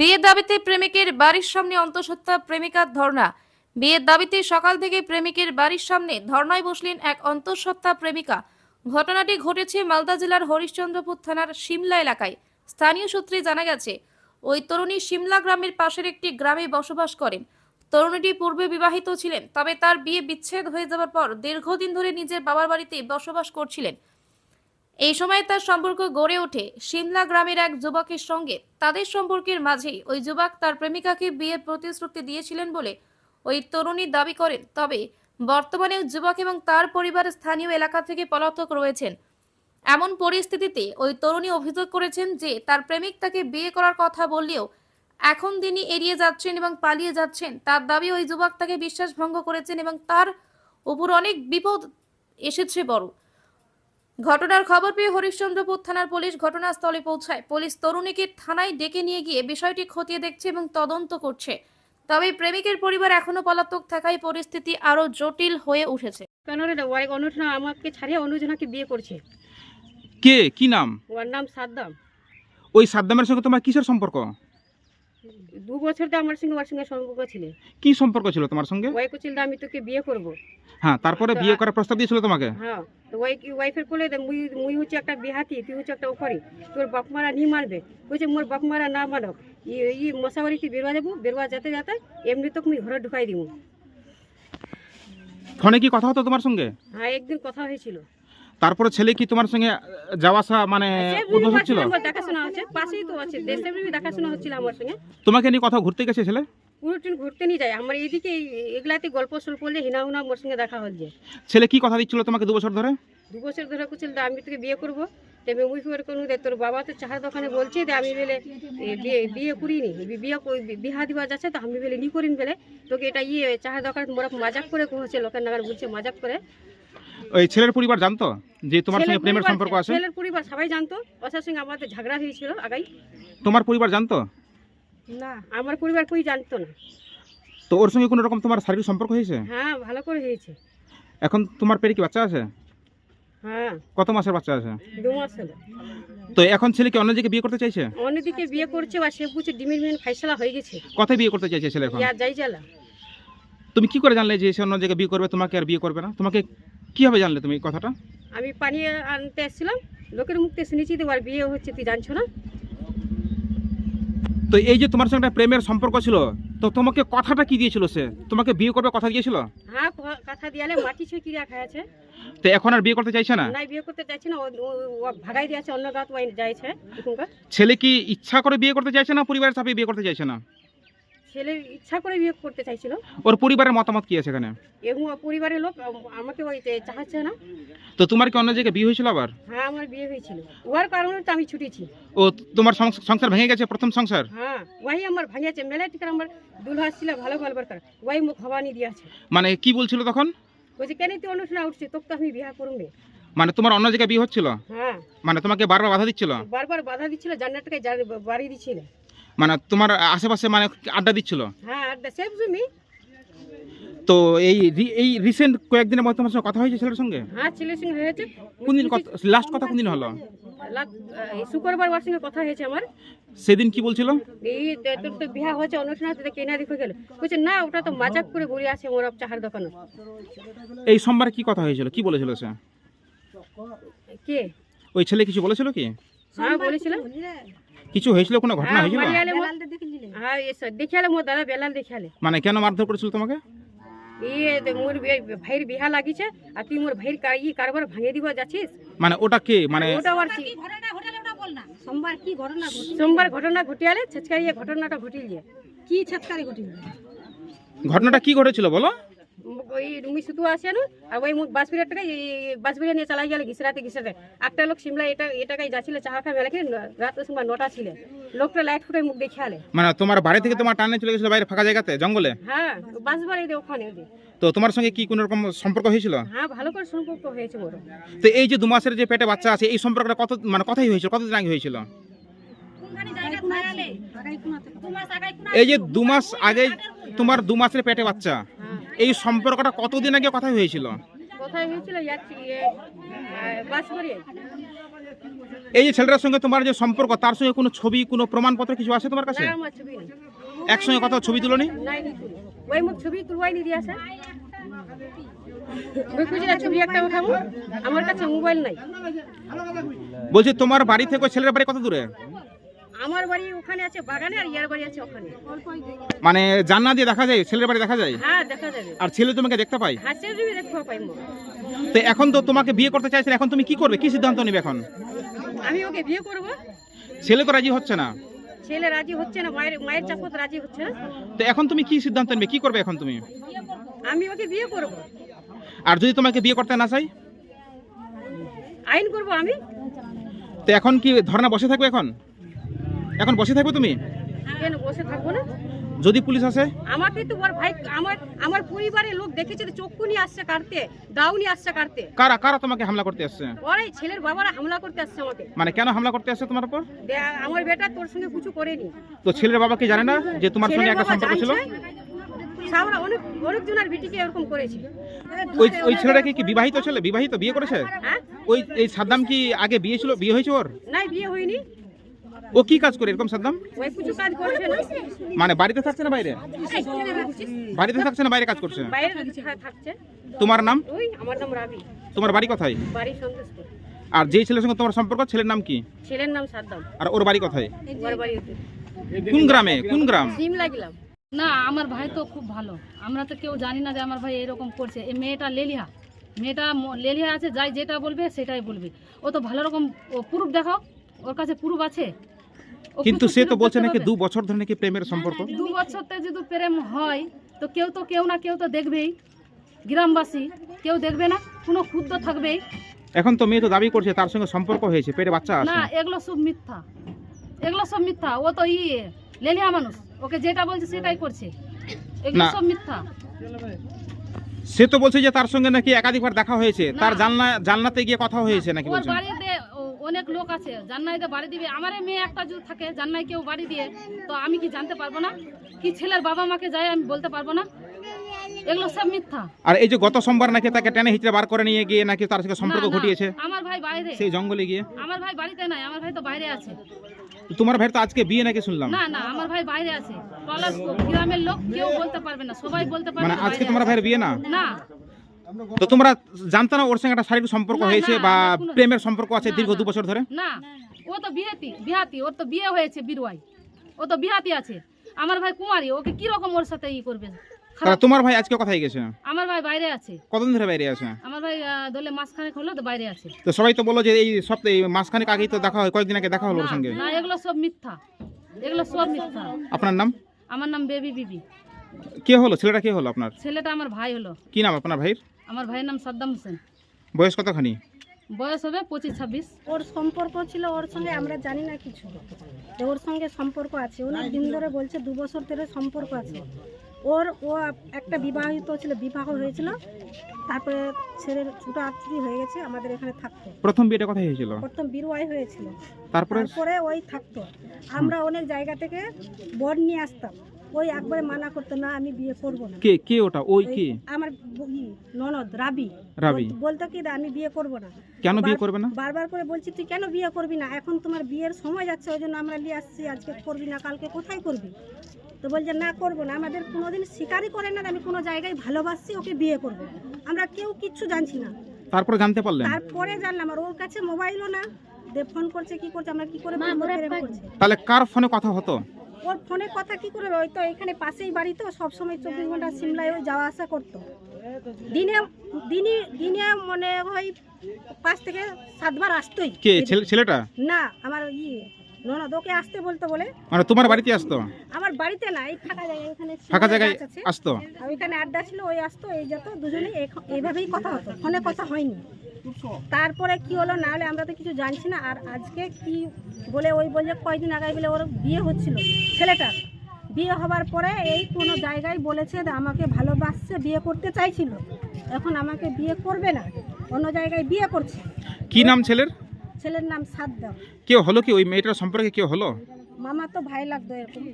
বিয়ের দাবিতে প্রেমিকের বাড়ির সামনে অন্তঃসত্ত্বা প্রেমিকার ধর্ণা। বিয়ের দাবিতে সকাল থেকে প্রেমিকের বাড়ির সামনে ধর্ণায় বসলেন এক অন্তঃসত্ত্বা প্রেমিকা। ঘটনাটি ঘটেছে মালদা জেলার হরিশ্চন্দ্রপুর থানার সিমলা এলাকায়। স্থানীয় সূত্রে জানা গেছে, ওই তরুণী সিমলা গ্রামের পাশের একটি গ্রামে বসবাস করেন। তরুণীটি পূর্বে বিবাহিত ছিলেন, তবে তার বিয়ে বিচ্ছেদ হয়ে যাওয়ার পর দীর্ঘদিন ধরে নিজের বাবার বাড়িতে বসবাস করছিলেন। এই সময় তার সম্পর্ক গড়ে ওঠে। সিমলা গ্রামের এক যুবকের সঙ্গে। তাদের সম্পর্কের মাঝেই ওই যুবক তার প্রেমিকাকে বিয়ের প্রতিশ্রুতি দিয়েছিলেন বলে ওই তরুণী দাবি করেন। তবে বর্তমানে যুবক এবং তার পরিবার স্থানীয় এলাকা থেকে পলাতক রয়েছেন। এমন পরিস্থিতিতে ওই তরুণী অভিযোগ করেছেন যে তার প্রেমিক তাকে বিয়ে করার কথা বললেও এখন তিনি এড়িয়ে যাচ্ছেন এবং পালিয়ে যাচ্ছেন। তার দাবি ওই যুবক তাকে বিশ্বাস ভঙ্গ করেছেন এবং তার উপর অনেক বিপদ এসেছে বড়। ঘটনার খবর পেয়ে হরিশ্চন্দ্রপুর থানার পুলিশ ঘটনাস্থলে পৌঁছায়। পুলিশ তরুণীকে থানায় ডেকে নিয়ে গিয়ে বিষয়টি খতিয়ে দেখছে এবং তদন্ত করছে। তবে প্রেমিকের পরিবার এখনও পলাতক থাকায় পরিস্থিতি আরও জটিল হয়ে উঠেছে। কেন রে ওই অনুজনা আমাকে ছাড়িয়ে অনুজনাকে বিয়ে করছে? কে? কি নাম? ওর নাম সাদ্দাম। ওই সাদ্দামের সঙ্গে তোমার কিসের সম্পর্ক? দু বছর তো আমার সঙ্গে ওর সঙ্গে সম্পর্ক ছিল। কি সম্পর্ক ছিল তোমার সঙ্গে? ওই কুচিল আমি তোকে বিয়ে করব। হ্যাঁ তারপরে বিয়ে করার প্রস্তাব দিয়েছিল তোমাকে? হ্যাঁ তো ওই ওয়াইফের কোলে মুই মুই হচ্ছে একটা বিহাতি তুই হচ্ছে একটা ওখরি তোর বাপ মারা নি মানবে বলছে মোর বাপ মারা না মানব ই ই মশাবাড়িতে বেরোয়া যাব বেরোয়া যেতে যেতে এমনি তোকে মুই ঘরে ঢুকাই দিব ফোনে কি কথা হতো তোমার সঙ্গে? হ্যাঁ একদিন কথা হয়েছিল। তারপরে ছেলে কি তোমার সঙ্গে যাওয়া আসা মানে সে উদ্বোধ বুঝতে হচ্ছিল পারছি না, দেখাশোনা হচ্ছে পাশেই তো আছে দেশের দেখাশোনা হচ্ছিল আমার সঙ্গে। তোমাকে নিয়ে কথা ঘুরতে গেছে ছেলে? ট্রেন ঘুরতে নিয়ে যায় আমার এইদিকে এই- এগুলাতে গল্প সল্প করলে হিনা হুনা মোর সঙ্গে দেখা হচ্ছে ছেলে কি কথা দিচ্ছিল তোমাকে দু বছর ধরে? দু বছর ধরে কুচিল দা আমি তোকে বিয়ে করব তেমনি মুই ফের কোনো দে তোর বাবা তো চাহার দোকানে বলছে যে আমি বেলে বিয়ে বিয়ে করিনি বিয়ে বিহা দিবা যাচ্ছে তো আমি বেলে নি করিন বেলে তোকে এটা ইয়ে চাহার দোকানে মোরা মাজাক করে কহছে লোকের নাগার বলছে মাজাক করে। ওই ছেলের পরিবার জানতো যে তোমার সঙ্গে প্রেমের সম্পর্ক আছে? ছেলের পরিবার সবাই জানতো। ওসার সঙ্গে আমাদের ঝগড়া হয়েছিল আগাই। তোমার পরিবার জানতো? না আমার পরিবার কই জানতো না। তো ওর সঙ্গে কোনো রকম তোমার শারীরিক সম্পর্ক হয়েছে? হ্যাঁ ভালো করে হয়েছে। এখন তোমার পেটে কি বাচ্চা আছে? হ্যাঁ। কত মাসের বাচ্চা আছে? দু মাস হলো। তো এখন ছেলে কি অন্য জায়গায় বিয়ে করতে চাইছে? অন্যদিকে বিয়ে করছে বা সে বুঝছে ডিমির মিন ফাইসলা হয়ে গেছে। কোথায় বিয়ে করতে চাইছে ছেলে এখন? যাই জ্বালা তুমি কি করে জানলে যে সে অন্য জায়গায় বিয়ে করবে? তোমাকে আর বিয়ে করবে না? তোমাকে কীভাবে জানলে তুমি এই কথাটা? আমি পানি আনতে এসেছিলাম লোকের মুখতে শুনেছি তো আর বিয়ে হচ্ছে তুই জানছো না? তো এই যে তোমার সঙ্গে একটা প্রেমের সম্পর্ক ছিল তো তোমাকে কথাটা কি দিয়েছিল সে? তোমাকে বিয়ে করবে কথা দিয়েছিল? হ্যাঁ ক- কথা দিয়ালে মাটি ছুঁয়ে কিরা খাইছে তো এখন আর বিয়ে করতে চাইছে না? নাই বিয়ে করতে চাইছে না ও- ও- ও ভাগাই দিয়েছে অন্য গাঁত ওয়াইন যাইছে এখনকার। ছেলে কি ইচ্ছা করে বিয়ে করতে চাইছে না পরিবারের চাপে বিয়ে করতে চাইছে না? ছেলে ইচ্ছা করে বিয়ে করতে চাইছিল। ওর পরিবারের মতামত কি আছে এখানে? এবং ওর পরিবারের লোক আমাকে ওই যে চাহাচ্ছে না। তো তোমার কি অন্য জায়গায় বিয়ে হয়েছিল আবার? হ্যাঁ আমার বিয়ে হয়েছিল। ওর কারণে তো আমি ছুটেছি ও তোমার সংস- সংসার ভেঙে গেছে প্রথম সংসার? হ্যাঁ ওয়াই আমার ভাঙিয়েছে মেলা টিকার আমার দুলহা ছিল ভালো ভালো কর ওয়াই মুখ ভবানি দিয়েছে। মানে কি বলছিল তখন? বলছে কেন তুই অনুষ্ঠান উঠছি তোকে তো আমি বিয়ে করবে মানে তোমার অন্য জায়গায় বিয়ে হচ্ছিল? হ্যাঁ। মানে তোমাকে বারবার বাধা দিচ্ছিল? বারবার বাধা দিচ্ছিল জান্নাতকে বাড়ি দিচ্ছিল। মানে তোমার আশেপাশে মানে আড্ডা দিচ্ছিল? হ্যাঁ তো এই এই রিসেন্ট কয়েকদিনের মধ্যে তোমার সঙ্গে কথা হয়েছে ছেলের সঙ্গে? হ্যাঁ ছেলের সঙ্গে হয়েছে। কোনদিন লাস্ট কথা কোনদিন হলো? শুক্রবার ওর সঙ্গে কথা হয়েছে আমার। সেদিন কি বলছিল? এই তো- তোর তো বিয়া হয়েছে অনুষ্ঠান তো কেনা দেখে গেল। বলছে না ওটা তো মাজাক করে ঘুরে আছে মোর চাহার দোকানে। এই সোমবারে কি কথা হয়েছিল? কি বলেছিল সে? কে? ওই ছেলে কিছু বলেছিল কি? হ্যাঁ বলেছিল। কিছু হয়েছিল কোনো ঘটনা হ্যাঁ হয়েছিল? হ্যাঁ মানে কেন মারধর করেছিল তোমাকে? বি- ভাইয়ের বিহা লাগিছে আর তুই মোর ভাইয়ের ই কারবার ভাঙে দিব যাচ্ছিস? মানে ওটা কে? মানে ওটা সোমবার কি? ঘটনা সোমবার ঘটনা ঘটিয়ালে ছেচকারিয়ে ঘটনাটা ঘটিল কি ছেচকারি ঘটনাটা কি ঘটেছিল বলো? ওই মুই শুধু আসে না? আর ওই বাস বিরিয়াটাকে বাস বিরিয়া নিয়ে চালাই গেলে ঘিসরাতে ঘিসরাতে একটা লোক সিমলা এটা এটাকাই যাচ্ছিল চাহা খাই মেলাকে রাত সময় নটা ছিল। লোকটা লাইট ফুটে মুখ দেখালে মানে তোমার বাড়ি থেকে তোমার টানে চলে গেছিল বাইরে ফাঁকা জায়গাতে জঙ্গলে? হ্যাঁ বাস বাড়ি দিয়ে ওখানে তো তোমার সঙ্গে কি কোনো রকম সম্পর্ক হয়েছিল? হ্যাঁ ভালো করে সম্পর্ক হয়েছে বড়। তো এই যে দু মাসের যে পেটে বাচ্চা আছে এই সম্পর্কটা কত মানে কথাই হয়েছিল? কতদিন আগে হয়েছিল? এই যে দু মাস আগে তোমার দু মাসের পেটে বাচ্চা। হ্যাঁ। এই সম্পর্কটা কতদিন আগে কথাই হয়েছিল? কোথায় বাড়ি এই যে ছেলেটার সঙ্গে তোমার যে সম্পর্ক তার সঙ্গে কোনো ছবি কোনো প্রমাণপত্র কিছু আছে তোমার কাছে? একসঙ্গে কথা ছবি তুলনি? ওই মুখ ছবি আমার কাছে মোবাইল নাই। বলছি তোমার বাড়ি থেকে ছেলের বাড়ি কত দূরে? আমার বাড়ি ওখানে আছে বাগানে আর ইয়ার বাড়ি আছে ওখানে। মানে জান্না দিয়ে দেখা যায়? ছেলের বাড়ি দেখা যায়? হ্যাঁ দেখা যাবে। আর ছেলে তোমাকে দেখতে পাই হাসির ছবি দেখতে পাইব তো এখন তো তোমাকে বিয়ে করতে চাইছেন এখন তুমি কি করবে? কি সিদ্ধান্ত নেবে এখন? আমি ওকে বিয়ে করব। ছেলে তো রাজি হচ্ছে না। ছেলে রাজি হচ্ছে না মায়ের মায়ের চাপত রাজি হচ্ছে না। তো এখন তুমি কি সিদ্ধান্ত নেবে? কি করবে এখন তুমি? আমি ওকে বিয়ে করব। আর যদি তোমাকে বিয়ে করতে না চাই? আইন করব আমি। তো এখন কি ধর্না বসে থাকবে এখন? এখন বসে থাকবে তুমি? কেন বসে থাকব না? যদি পুলিশ আসে? আমাকে তো ওর ভাই আমার আমার পরিবারের লোক দেখেছে যে চক্ষু নিয়ে আসছে কাটতে দাও নিয়ে আসছে কাটতে কারা কারা তোমাকে হামলা করতে আসছে? ওর ছেলের বাবারা হামলা করতে আসছে আমাকে। মানে কেন হামলা করতে আসছে তোমার উপর? আমার বেটা তোর সঙ্গে কিছু করেনি। তো ছেলের বাবা কি জানে না যে তোমার সঙ্গে একটা সম্পর্ক ছিল? সামরা অনেক অনেক জনের বিটিকে এরকম করেছে। ওই ওই ছেলেটা কি কি বিবাহিত ছেলে? বিবাহিত? বিয়ে করেছে? হ্যাঁ? ওই এই সাদ্দাম কি আগে বিয়ে ছিল? বিয়ে হয়েছে ওর? নাই বিয়ে হয়নি। ও কি কাজ করে এরকম, সাদ্দাম? মানে বাড়িতে থাকছে না বাইরে? বাড়িতে থাকছে না বাইরে কাজ করছে? তোমার নাম? তোমার বাড়ি কোথায়? আর যেই ছেলের সঙ্গে তোমার সম্পর্ক, ছেলের নাম কি? ছেলের নাম সাদ্দাম আর ওর বাড়ি কোথায়? কোন গ্রামে? কোন গ্রাম? না, আমার ভাই তো খুব ভালো। আমরা তো কেউ জানি না যে আমার ভাই এরকম করছে। এই মেয়েটা লেলিহা। মেয়েটা লেলিহা আছে, যাই যেটা বলবে সেটাই বলবে। ও তো ভালো রকম প্রুফ দেখাও। ওর কাছে প্রুফ আছে? কিন্তু সে তো বলছে নাকি দু বছর ধরে নাকি প্রেমের সম্পর্ক? দু বছরতে যদি প্রেম হয় তো কেউ তো কেউ না কেউ তো দেখবেই। গ্রামবাসী কেউ দেখবে না কোনো ক্ষুদ্র থাকবেই। এখন তো মেয়ে তো দাবি করছে তার সঙ্গে সম্পর্ক হয়েছে পেটে বাচ্চা আছে। না এগুলো সব মিথ্যা। এগুলো সব মিথ্যা। ও তো ইয়ে লেলিহা মানুষ। ওকে যেটা বলছে সেটাই করছে। এগুলো সব মিথ্যা। সে তো বলছে যে তার সঙ্গে নাকি একাধিকবার দেখা হয়েছে। তার জানলা জানলাতে গিয়ে কথা হয়েছে নাকি ও- অনেক লোক আছে জান্নাইতে বাড়ি দিবে। আমার মেয়ে একটা যদি থাকে জান্নাই কেউ বাড়ি দিয়ে তো আমি কি জানতে পারব না? কি ছেলের বাবা মাকে যায় আমি বলতে পারব না? এগুলো সব মিথ্যা। আর এই যে গত সোমবার নাকি তাকে টেনে হিচড়ে বার করে নিয়ে গিয়ে নাকি তার সঙ্গে সম্পর্ক ঘটিয়েছে? আমার ভাই বাইরে। সেই জঙ্গলে গিয়ে? আমার ভাই বাড়িতে নাই আমার ভাই তো বাইরে আছে। তোমার ভাই তো আজকে বিয়ে নাকি শুনলাম? না না আমার ভাই বাইরে আছে। গ্রামের লোক কেউ বলতে পারবে না সবাই বলতে পারবে মানে আজকে তোমার ভাইয়ের বিয়ে না? না। তো তোমরা জানতো না ওর সঙ্গে একটা শারীরিক সম্পর্ক হয়েছে বা প্রেমের সম্পর্ক আছে দীর্ঘ দু বছর ধরে? না ও তো বিহাতি বিহাতি ওর তো বিয়ে হয়েছে বিরুয়াই ও তো বিহাতি আছে। আমার ভাই কুমারী ওকে কি রকম ওর সাথে ই করবে? তোমার ভাই আজকে কোথায় গেছে? আমার ভাই বাইরে আছে। কতদিন ধরে বাইরে আছে? আমার ভাই ধরলে মাসখানেক হলো তো বাইরে আছে। তো সবাই তো বলো যে এই সপ্তাহে এই মাসখানেক আগেই তো দেখা হয় কয়েকদিন আগে দেখা হলো ওর সঙ্গে। না এগুলো সব মিথ্যা। এগুলো সব মিথ্যা। আপনার নাম? আমার নাম বেবি বিবি। কে হলো? ছেলেটা কে হলো আপনার? ছেলেটা আমার ভাই হলো। কি নাম আপনার ভাইয়ের? আমার ভাইয়ের নাম সাদ্দাম হোসেন। বয়স কতখানি? বয়স হবে পঁচিশ ছাব্বিশ। ওর সম্পর্ক ছিল ওর সঙ্গে আমরা জানি না কিছু। ওর সঙ্গে সম্পর্ক আছে অনেক দিন ধরে বলছে দু বছর ধরে সম্পর্ক আছে। ওর ও একটা বিবাহিত ছিল বিবাহ হয়েছিল। তারপরে ছেলের ছোটো আত্মীয় হয়ে গেছে আমাদের এখানে থাকতো। প্রথম বিয়েটা কোথায় হয়েছিল? প্রথম বিরুয়াই হয়েছিল। তারপরে? তারপরে ওই থাকতো। আমরা অনেক জায়গা থেকে বর নিয়ে আসতাম। ওই একবারে মানা করতো না আমি বিয়ে করব না। কে কে ওটা? ওই কে? আমার ব- ননদ রাবি। রাবি। বলতো- কি আমি বিয়ে করব না। কেন বিয়ে করবে না? বারবার করে বলছি তুই কেন বিয়ে করবি না? এখন তোমার বিয়ের সময় যাচ্ছে ওই জন্য আমরা নিয়ে আসছি আজকে করবি না কালকে কোথায় করবি? তো বলছে না করব না। আমাদের কোনোদিন স্বীকারই করে না আমি কোনো জায়গায় ভালোবাসছি ওকে বিয়ে করব। আমরা কেউ কিচ্ছু জানছি না। তারপরে জানতে পারলেন? তারপরে জানলাম আর ওর কাছে মোবাইলও না। যে ফোন করছে কি করছে আমরা কি করে বলব তাহলে কার ফোনে কথা হতো? ওর ফোনে কথা কি করে ওই তো এখানে পাশেই বাড়ি তো সবসময় চব্বিশ ঘণ্টা সিমলায় ওই যাওয়া আসা করতো। দিনে দিনে দিনে মনে হয় পাঁচ থেকে সাতবার আসতোই। কে ছেলেটা? না আমার ই ননদ ওকে আসতে বলতো বলে। মানে তোমার বাড়িতে আসতো? আমার বাড়িতে না এই ফাঁকা জায়গায় এখানে ফাঁকা জায়গায় আসতো? ওইখানে আড্ডা ছিল ওই আসতো এই যেত দুজনেই এইভাবেই কথা হতো ফোনে কথা হয়নি। তারপরে কি হলো না হলে আমরা তো কিছু জানছি না। আর আজকে কি বলে ওই বলে কয়দিন আগে বলে ওর বিয়ে হচ্ছিল। ছেলেটার বিয়ে হবার পরে এই কোনো জায়গায় বলেছে আমাকে ভালোবাসছে বিয়ে করতে চাইছিল। এখন আমাকে বিয়ে করবে না অন্য জায়গায় বিয়ে করছে। কি নাম ছেলের? ছেলের নাম সাদ্দাম। কেউ হলো কি ওই মেয়েটার সম্পর্কে কেউ হলো? মামা তো ভাই লাগতো এরকম।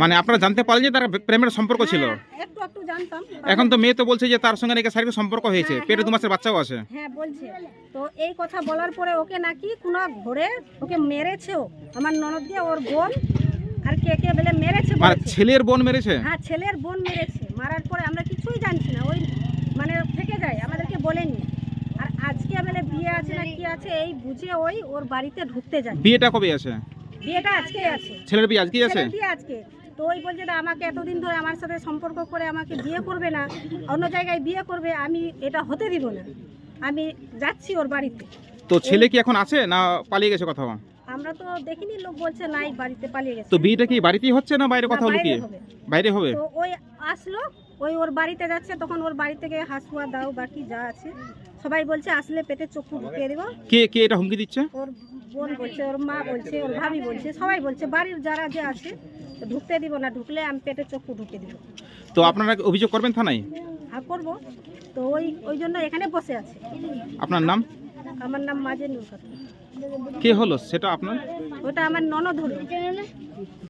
মানে আপনারা জানতে পারলেন যে তার প্রেমের সম্পর্ক ছিল? হ্যাঁ, একটু একটু জানতাম এখন তো মেয়ে তো বলছে যে তার সঙ্গে নাকি শারীরিক সম্পর্ক হয়েছে পেটে দু মাসের বাচ্চাও আছে। হ্যাঁ বলছে। তো এই কথা বলার পরে ওকে নাকি কোনো ঘরে ওকে মেরেছেও আমার ননদ দিয়ে ওর বোন আর কে কে বলে মেরেছে মানে ছেলের বোন মেরেছে? হ্যাঁ ছেলের বোন মেরেছে। মারার পরে আমরা কিছুই জানছি না ওই মানে থেকে যায় আমাদেরকে বলেনি। আর আজকে বেলে বিয়ে আছে না কি আছে এই বুঝে ওই ওর বাড়িতে ঢুকতে যায় বিয়েটা কবে আছে? বিয়েটা আজকেই আছে। ছেলের বিয়ে আজকেই আছে? ছেলের বিয়ে আজকে। তো ওই বলছে যে আমাকে এতদিন ধরে আমার সাথে সম্পর্ক করে আমাকে বিয়ে করবে না অন্য জায়গায় বিয়ে করবে আমি এটা হতে দিব না। আমি যাচ্ছি ওর বাড়িতে। তো ছেলে কি এখন আছে না পালিয়ে গেছে কোথাও? আমরা তো দেখিনি লোক বলছে নাই বাড়িতে পালিয়ে গেছে। তো বিয়েটা কি বাড়িতেই হচ্ছে না বাইরে না, বাইরে লুকিয়ে। বাইরে হবে? তো ওই আসলো ওই ওর বাড়িতে যাচ্ছে তখন ওর বাড়ি থেকে হাসুয়া দাও বাকি যা আছে সবাই বলছে আসলে পেটে চক্ষু ঢুকিয়ে দেবো। কে কে এটা হুমকি দিচ্ছে? ওর বোন বলছে ওর মা বলছে ওর ভাবি বলছে সবাই বলছে বাড়ির যারা যে আছে ঢুকতে দিব না ঢুকলে আমি পেটে চক্ষু ঢুকে দিব। তো আপনারা অভিযোগ করবেন থানায়? হ্যাঁ করব। তো ওই ওই জন্য এখানে বসে আছে। আপনার নাম? আমার নাম মাজে নুর খাতুন। কে হলো? সেটা আপনার? ওটা আমার ননদ হলো।